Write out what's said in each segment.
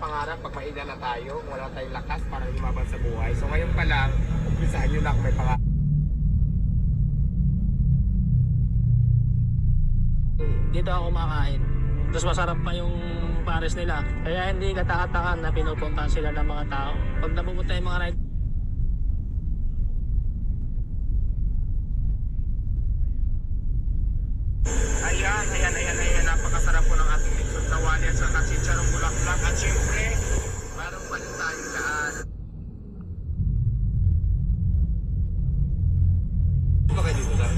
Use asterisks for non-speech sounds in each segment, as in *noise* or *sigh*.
pangarap pag maina na tayo, wala tayong lakas para lumaban sa buhay. So ngayon pa lang, umpisahan nyo na kung may pangarap. dito ako kumakain. Tapos masarap pa yung pares nila. Kaya hindi katakatakan na pinupuntahan sila ng mga tao. Pag napupunta yung mga ride, Ayan, ayan, ayan, ayan. Napakasarap po ng tawali at saka chicharong bulaklak. At syempre, meron pa rin tayong daan. Ba kayo dito? First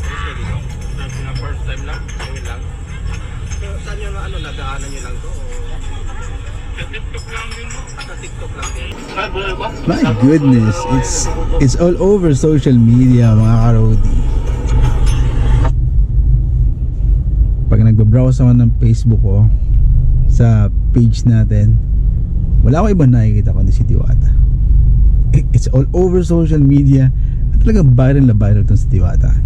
kayo dito? Na first time lang? Ngayon lang? So, saan yung ano, nadaanan nyo lang to? Sa TikTok lang din mo? Sa TikTok lang din. My goodness, it's it's all over social media mga karodi. Nagbabrowse ako ng Facebook ko sa page natin, wala akong ibang nakikita kundi si Diwata. It's all over social media at talagang viral na viral itong si Diwata.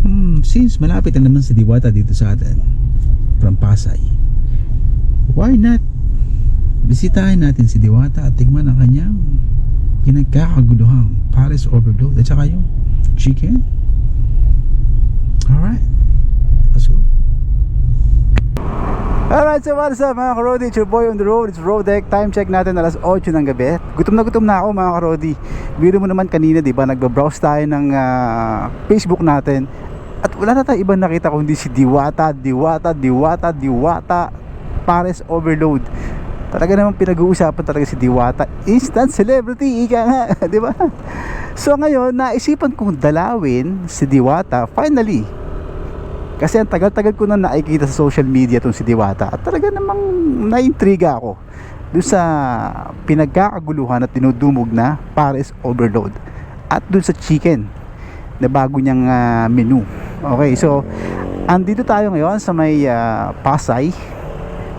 Hmm, since malapit na naman si Diwata dito sa atin from Pasay, why not bisitahin natin si Diwata at tigman ang kanyang pinagkakaguluhang Paris overload at saka yung chicken. Alright, let's go. Alright, so what's up mga karodi? It's your boy on the road. It's road deck. Time check natin alas 8 ng gabi. Gutom na gutom na ako mga karodi. Biro mo naman kanina, di ba? Nagbabrowse tayo ng ah, Facebook natin. At wala na tayo ibang nakita kundi si Diwata, Diwata, Diwata, Diwata, Pares Overload. Talaga naman pinag-uusapan talaga si Diwata. Instant celebrity, ika nga, *laughs* di ba? So ngayon, naisipan kong dalawin si Diwata, finally. Kasi ang tagal-tagal ko na nakikita sa social media itong si Diwata at talaga namang naintriga ako doon sa pinagkakaguluhan at dinudumog na Paris Overload at doon sa chicken na bago niyang ah, menu. Okay, so andito tayo ngayon sa may ah, Pasay.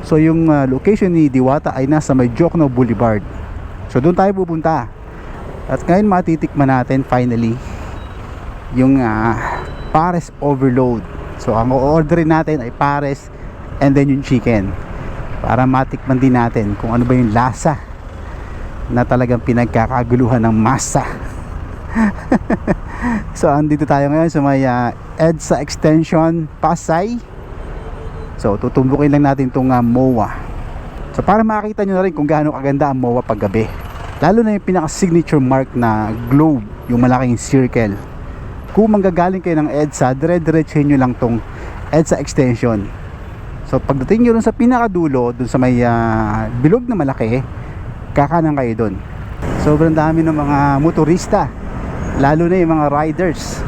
So yung ah, location ni Diwata ay nasa may Jokno Boulevard. So doon tayo pupunta. At ngayon matitikman natin finally yung ah, Pares Overload. So ang o-orderin natin ay Pares and then yung chicken. Para matikman din natin kung ano ba yung lasa na talagang pinagkakaguluhan ng masa. *laughs* so andito tayo ngayon sa may ah, EDSA Extension Pasay. So tutumbukin lang natin itong ah, MOA. So para makita nyo na rin kung gaano kaganda ang MOA paggabi. Lalo na yung pinaka signature mark na globe, yung malaking circle. Kung manggagaling kayo ng EDSA, dire-diretsahin nyo lang tong EDSA extension. So pagdating nyo dun sa pinakadulo, dun sa may ah, bilog na malaki, kakanan kayo dun. Sobrang dami ng mga motorista, lalo na yung mga riders.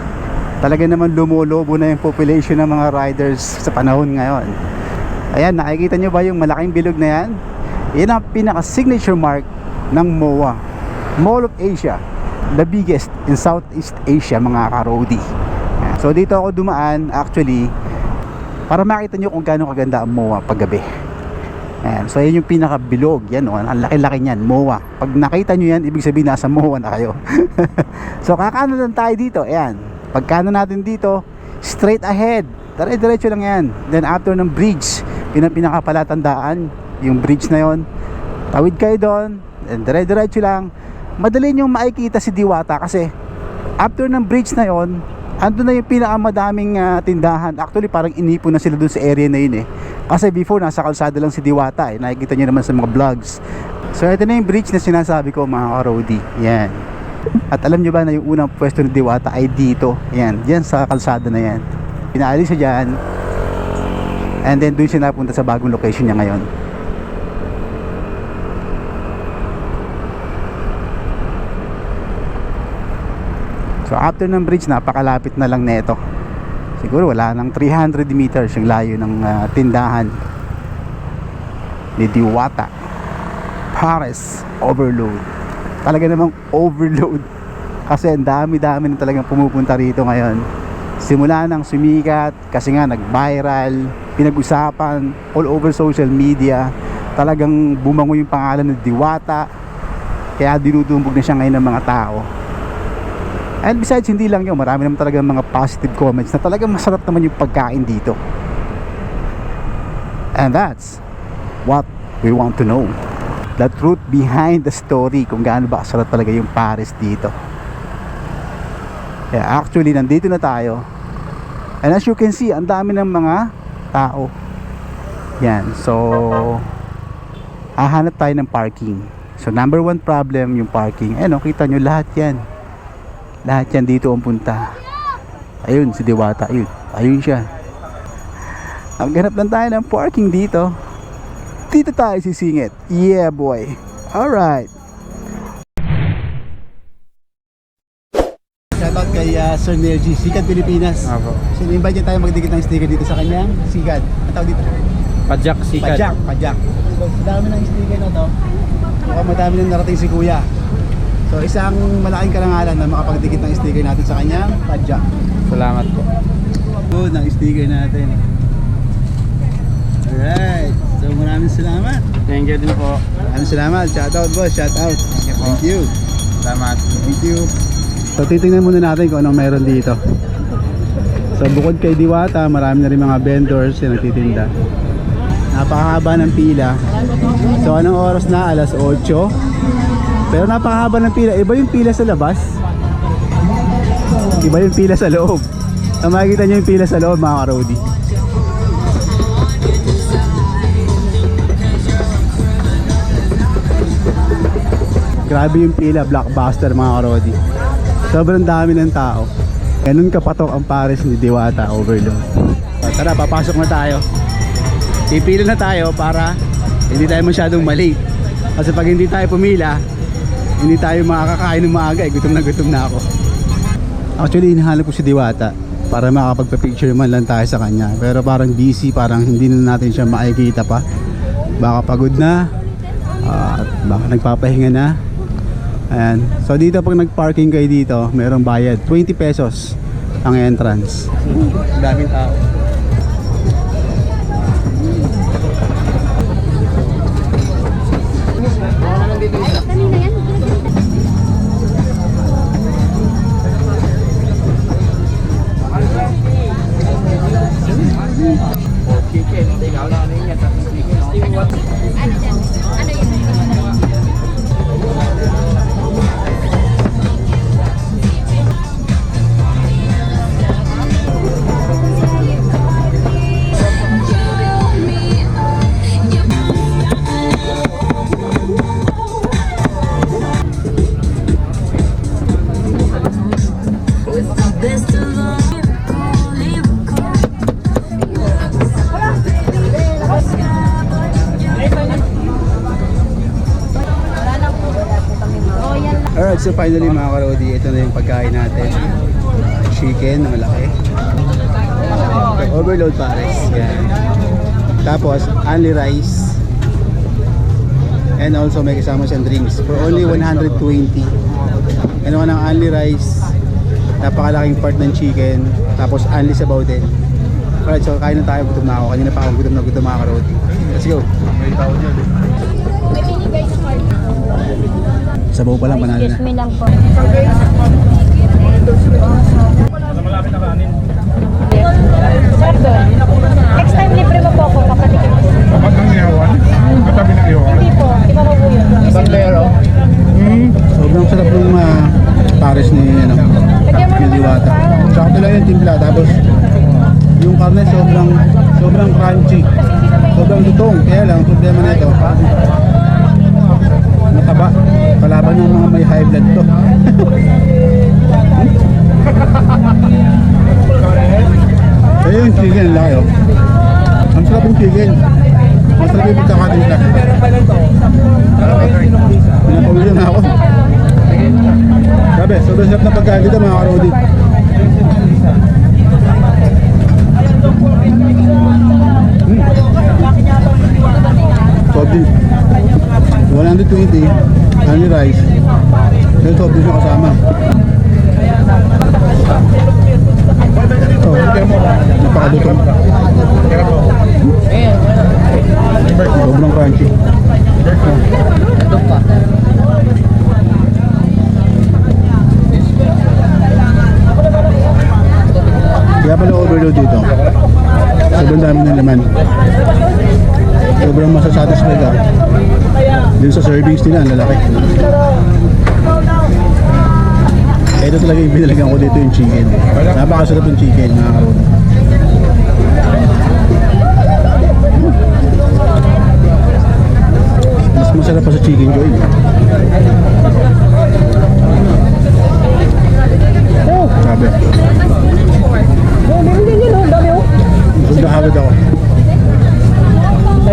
Talaga naman lumulobo na yung population ng mga riders sa panahon ngayon. Ayan, nakikita nyo ba yung malaking bilog na yan? Yan ang pinaka-signature mark ng MOA. Mall of Asia. The biggest in Southeast Asia, mga karodi. Ayan. So dito ako dumaan, actually, para makita nyo kung gaano kaganda ang MOA paggabi. Ayan. So yan yung pinaka-bilog. Yan, oh, ang laki-laki niyan, MOA. Pag nakita nyo yan, ibig sabihin nasa MOA na kayo. *laughs* so kakano lang tayo dito. Ayan. Pagkano natin dito, straight ahead. Dire-diretso lang yan. Then after ng bridge, yun ang pinakapalatandaan. Yung bridge na yon Tawid kayo doon. And dire-diretso lang. Madali nyo makikita si Diwata kasi after ng bridge na yon andun na yung pinakamadaming ah, tindahan. Actually, parang inipon na sila doon sa area na yun eh. Kasi before, nasa kalsada lang si Diwata eh. Nakikita nyo naman sa mga vlogs. So, ito na yung bridge na sinasabi ko mga karodi. Yan. At alam nyo ba na yung unang pwesto ni Diwata ay dito. Yan. Yan sa kalsada na yan. Pinaalis siya dyan. And then doon siya napunta sa bagong location niya ngayon. So after ng bridge, napakalapit na lang neto. Siguro wala nang 300 meters yung layo ng ah, tindahan ni Diwata. Paris Overload. Talaga namang overload. *laughs* Kasi ang dami-dami na talagang pumupunta rito ngayon. Simula nang sumikat, kasi nga nag-viral, pinag-usapan all over social media. Talagang bumango yung pangalan ng Diwata. Kaya dinudumbog na siya ngayon ng mga tao. And besides, hindi lang yun, marami naman talaga mga positive comments na talagang masarap naman yung pagkain dito. And that's what We want to know the truth behind the story kung gaano ba kasarap talaga yung Paris dito. Kaya actually, nandito na tayo. And as you can see, ang dami ng mga tao. Yan. So, hahanap tayo ng parking. So, number one problem, yung parking. Eh, no, kita nyo lahat yan. Lahat yan dito ang punta. Ayun, si Diwata. Ayun. Ayun siya. Ang ganap lang tayo ng parking dito. Dito tayo sisingit. Yeah, boy. Alright. Shoutout kay uh, Sir Nergy, Sikat Pilipinas. Apo. So, invite niya tayo magdikit ng sticker dito sa kanyang Sikat. Ang tawag dito? Pajak sikat. Pajak. Pajak. Dami ng sticker na to. Mukhang madami nang narating si Kuya. So, isang malaking karangalan na makapagdikit ng sticker natin sa kanyang Pajak. Salamat po. Good, ng sticker natin. Alright. So, maraming salamat. Thank you din po. Maraming salamat. Shout out, boss. Shout out. you po. Thank you. Salamat. Thank you. So titingnan muna natin kung anong meron dito. So bukod kay Diwata, marami na rin mga vendors na nagtitinda. Napakahaba ng pila. So anong oras na? Alas 8. Pero napakahaba ng pila. Iba yung pila sa labas. Iba yung pila sa loob. Ang makikita nyo yung pila sa loob mga karodi. Grabe yung pila, blockbuster mga karodi. Sobrang dami ng tao. Ganun kapatok ang Paris ni Diwata Overload. Tara, papasok na tayo. Pipila na tayo para hindi tayo masyadong mali. Kasi pag hindi tayo pumila, hindi tayo makakakain ng maaga. Eh. Gutom na gutom na ako. Actually, hinahanap ko si Diwata para makapagpa-picture man lang tayo sa kanya. Pero parang busy, parang hindi na natin siya makikita pa. Baka pagod na, at baka nagpapahinga na. Ayan. So dito pag nag-parking kayo dito, merong bayad. 20 pesos ang entrance. Daming tao. So finally mga karodi, ito na yung pagkain natin. Chicken na malaki. Overload pares. Yan. Tapos, only rice. And also may kasama siyang drinks for only 120. Ano ka ng only rice, napakalaking part ng chicken, tapos only sabaw din. Alright, so kain na tayo, gutom na ako. Kanina pa ako gutom na gutom mga karodi. Let's go. May binigay sa. Sabaw pa lang, panalo na. Excuse me lang po. Sir, doon. Next time libre mo po ako kapatikin ko. Dapat ng ihawan? Katabi ng ihawan? Hindi po. Di ba po yun? Bandero. Mm. Sobrang sarap ng uh, pares ni ano, Lagyan mo ni naman ng Diwata. parang. Sakto lang yung timpla tapos yung karne sobrang sobrang crunchy. Sobrang lutong. Kaya lang ang problema nito mataba. Kalaban ng mga may high blood to. *laughs* Ayun chicken, ang laki oh. Ang sarap yung chicken. Masarap yung pagkakatimpla. Pinapawili na ako. Sabi, sobrang sarap na pagkain dito mga karodi. Mm. Soft drink. 120, honey rice. Then soft drink na kasama. Oh, napakadutong. Sobrang crunchy. Kaya pala overload dito. Sobrang dami ng laman. sobrang masasatisfy ka. Dun sa servings nila, ang lalaki. Ito talaga yung binalagan ko dito yung chicken. Napakasarap yung chicken, mga karoon. Mas masarap pa sa chicken joy. Sabi. Oh, meron din yun, oh. Dami, oh. Busog na agad ako.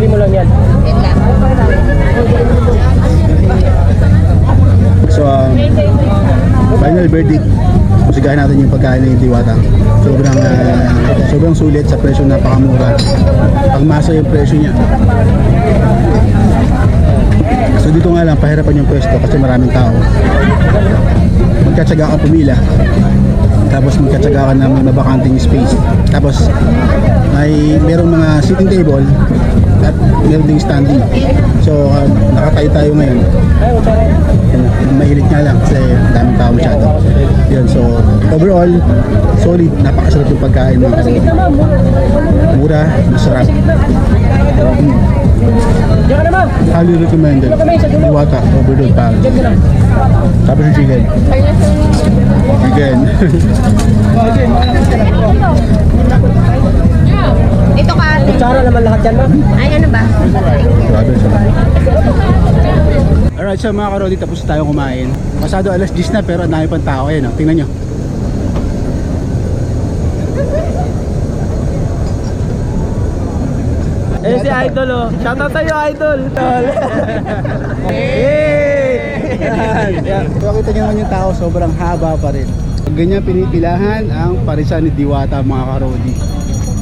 Dali mo lang yan. So, um, final verdict. Pusigahin natin yung pagkain ng Diwata. Sobrang, ah, sobrang sulit sa presyo napakamura. Pagmasa yung presyo niya. So dito nga lang, pahirapan yung pwesto kasi maraming tao. Magkatsaga ka pumila. Tapos magkatsaga ka na may mabakanting space. Tapos may merong mga sitting table at meron ding standing. So uh, nakatayo tayo ngayon. Mahilig nga lang kasi daming tao masyado. Yun, so overall, solid, napakasarap yung pagkain mo. Mura, masarap. Diyan ka na, ma'am. Highly recommended. Diwata, overload pa. Tapos yung chicken. Chicken. Ito ka. Kutsara naman lahat yan, ma'am. Ay, ano ba? Grabe. Alright, so mga karodi, tapos tayo kumain. Pasado alas 10 na pero ang dami pang tao. Ayan, oh, tingnan nyo. Eh, si Idol, oh. Shoutout sa'yo, Idol. Yan. So, kita nyo naman yung tao, sobrang haba pa rin. Ganyan pinipilahan ang parisan ni Diwata mga karodi.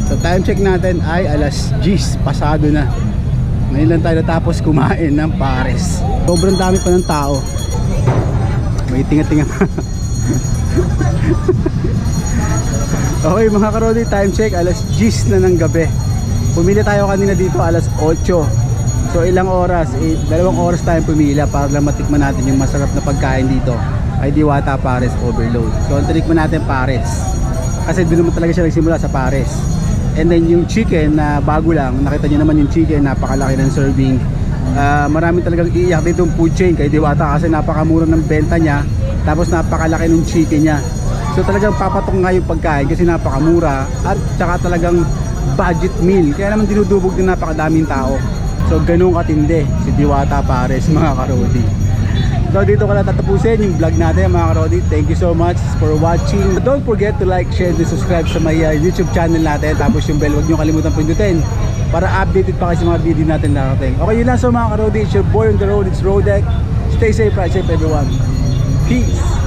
So time check natin ay alas 10, pasado na. Ngayon lang tayo natapos kumain ng pares. Sobrang dami pa ng tao. May tinga-tinga pa. *laughs* okay mga karodi, time check, alas 10 na ng gabi. Pumili tayo kanina dito alas 8. So ilang oras? Eh, dalawang oras tayong pumila para lang matikman natin yung masarap na pagkain dito ay Diwata Pares Overload. So tinikman natin Pares. Kasi doon naman talaga siya nagsimula sa Pares. And then yung chicken na bago lang, nakita niyo naman yung chicken, napakalaki ng serving. Ah, marami talagang iiyak dito yung food chain kay Diwata kasi napakamura ng benta niya. Tapos napakalaki ng chicken niya. So talagang papatok nga yung pagkain kasi napakamura at saka talagang budget meal. Kaya naman dinudubog din napakadaming tao. So ganun katindi si Diwata Pares mga karodi. So dito ko na tatapusin yung vlog natin mga karodi. Thank you so much for watching. Don't forget to like, share, and subscribe sa my uh, YouTube channel natin. Tapos yung bell, huwag nyo kalimutan pindutin para updated pa kayo sa mga video natin narating. Okay, yun lang so mga karodi. It's your boy on the road. It's Rodek. Stay safe, ride safe everyone. Peace!